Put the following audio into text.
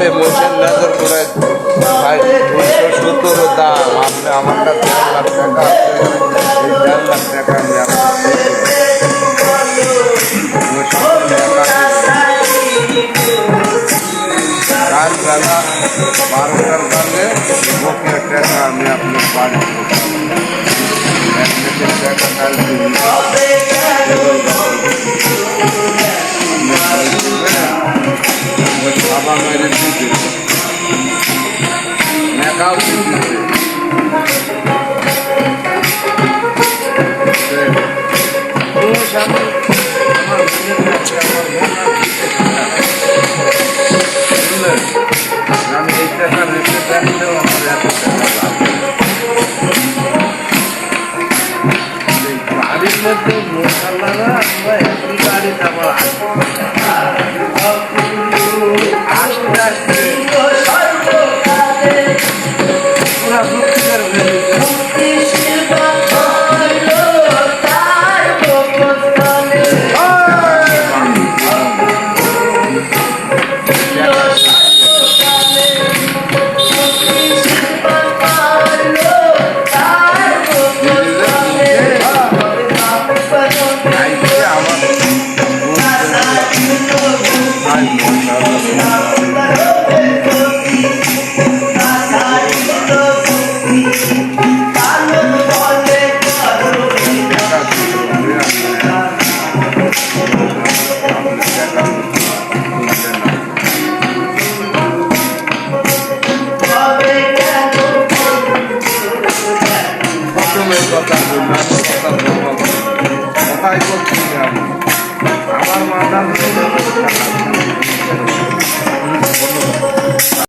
বুঝলেন হাটে মোষের নজর করে ভাই দুইশো সত্তর দাম আপনি আমার কাছে দেড় লাখ টাকা আছে এই দেড় লাখ টাকা আমি আপনার কাল বেলা বারোটার কালে বকেয়া টাকা আমি আপনার বাড়ি এক টাকা কাল দিতে মেকাও দিতে আমি এই টাকা রেখে দেখলেও আমার এত টাকা বাড়ির মধ্যে মশালারা আমরা একই বাড়িতে আবার আস্তে Quero ver. গ্রামের কথা গ্রামের কথা বলব কথাই বলছি গ্রাম আমার মাথার